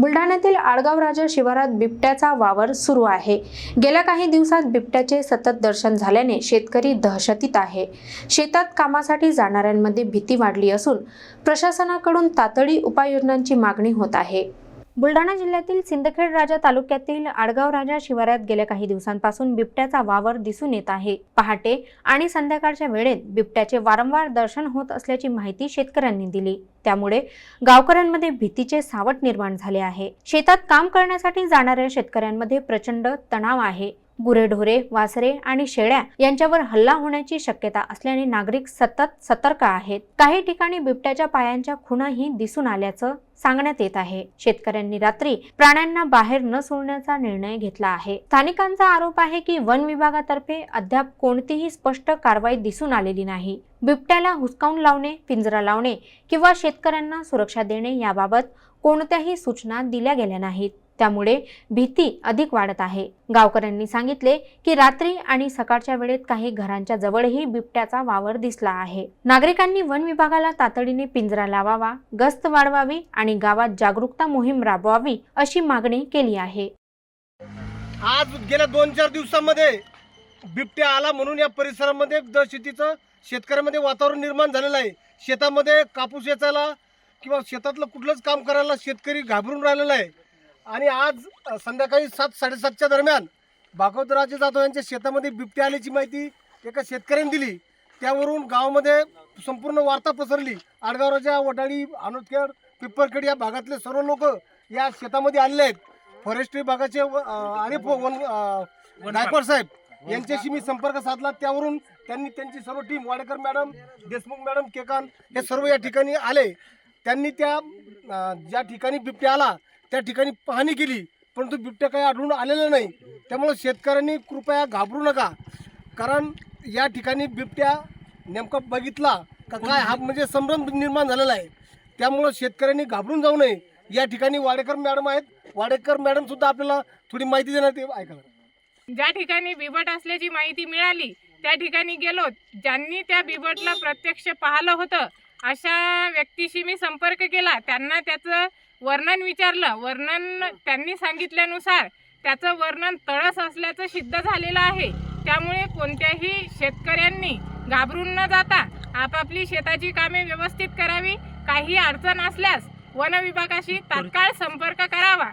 बुलढाण्यातील आडगाव राजा शिवारात बिबट्याचा वावर सुरू आहे. गेल्या काही दिवसात बिबट्याचे सतत दर्शन झाल्याने शेतकरी दहशतीत आहे. शेतात कामासाठी जाणाऱ्यांमध्ये भीती वाढली असून प्रशासनाकडून तातडी उपाययोजनांची मागणी होत आहे. बुलढाणा जिल्ह्यातील सिंदखेड राजा तालुक्यातील आडगाव राजा शिवारात गेल्या काही दिवसांपासून बिबट्याचा वावर दिसून येत आहे. पहाटे आणि संध्याकाळच्या वेळेत बिबट्याचे वारंवार दर्शन होत असल्याची माहिती शेतकऱ्यांनी दिली. त्यामुळे गावकऱ्यांमध्ये भीतीचे सावट निर्माण झाले आहे. शेतात काम करण्यासाठी जाणाऱ्या शेतकऱ्यांमध्ये प्रचंड तणाव आहे. गुरेढोरे वासरे आणि शेळ्या यांच्यावर हल्ला होण्याची शक्यता असल्याने नागरिक सतत सतर्क आहेत. काही ठिकाणी बिबट्याच्या पायांच्या खुणाही दिसून आल्याचं सांगण्यात येत आहे. शेतकऱ्यांनी रात्री प्राण्यांना बाहेर न सोडण्याचा निर्णय घेतला आहे. स्थानिकांचा आरोप आहे की वन विभागातर्फे अद्याप कोणतीही स्पष्ट कारवाई दिसून आलेली नाही. बिबट्याला हुसकावून लावणे पिंजरा लावणे किंवा शेतकऱ्यांना सुरक्षा देणे याबाबत कोणत्याही सूचना दिल्या गेल्या नाहीत. त्यामुळे भीती अधिक वाढत आहे. गावकऱ्यांनी सांगितले की रात्री आणि सकाळच्या वेळेत काही घरांच्या जवळही बिबट्याचा वावर दिसला आहे. नागरिकांनी वन विभागाला तातडीने पिंजरा लावावा गस्त वाढवावी आणि गावात जागरूकता मोहीम राबवावी अशी मागणी केली आहे. आज गेल्या दोन चार दिवसामध्ये बिबट्या आला म्हणून या परिसरामध्ये शेतीचं शेतकऱ्यामध्ये वातावरण निर्माण झालेलं आहे. शेतामध्ये कापूस वेचायला किंवा शेतातलं कुठलंच काम करायला शेतकरी घाबरून राहिलेला आहे. आणि आज संध्याकाळी सात साडेसातच्या दरम्यान भागवतराजे जाधव यांच्या शेतामध्ये बिबट्या आल्याची माहिती एका शेतकऱ्याने दिली. त्यावरून गावामध्ये संपूर्ण वार्ता पसरली. आडगावराजा वडाळी अनोदखेड पिप्परखेड या भागातले सर्व लोक या शेतामध्ये आलेले आहेत. फॉरेस्ट विभागाचे प- वन गायकवाड साहेब यांच्याशी मी संपर्क साधला. त्यावरून त्यांनी त्यांची सर्व team Wadekar madam Deshmukh madam Kekan हे सर्व या ठिकाणी आले. त्यांनी त्या ज्या ठिकाणी बिबट्या आला त्या ठिकाणी पाहणी केली परंतु बिबट्या काही आढळून आलेलं नाही. त्यामुळे शेतकऱ्यांनी कृपया घाबरू नका. कारण या ठिकाणी बिबट्या नेमका बघितला का काय? हा म्हणजे संभ्रम निर्माण झालेला आहे. त्यामुळं शेतकऱ्यांनी घाबरून जाऊ नये. या ठिकाणी वाडेकर मॅडम आहेत. वाडेकर मॅडम सुद्धा आपल्याला थोडी माहिती देणार ते ऐकायला ज्या ठिकाणी बिबट असल्याची माहिती मिळाली त्या ठिकाणी गेलो. ज्यांनी त्या बिबटला प्रत्यक्ष पाहिलं होतं अशा व्यक्तीशी मी संपर्क केला. त्यांना त्याचं वर्णन विचारलं. वर्णन त्यांनी सांगितल्यानुसार त्याचं वर्णन तळस असल्याचं सिद्ध झालेलं आहे. त्यामुळे कोणत्याही शेतकऱ्यांनी घाबरून न जाता आपापली शेताची कामे व्यवस्थित करावी. काही अडचण असल्यास वन विभागाशी तात्काळ संपर्क करावा.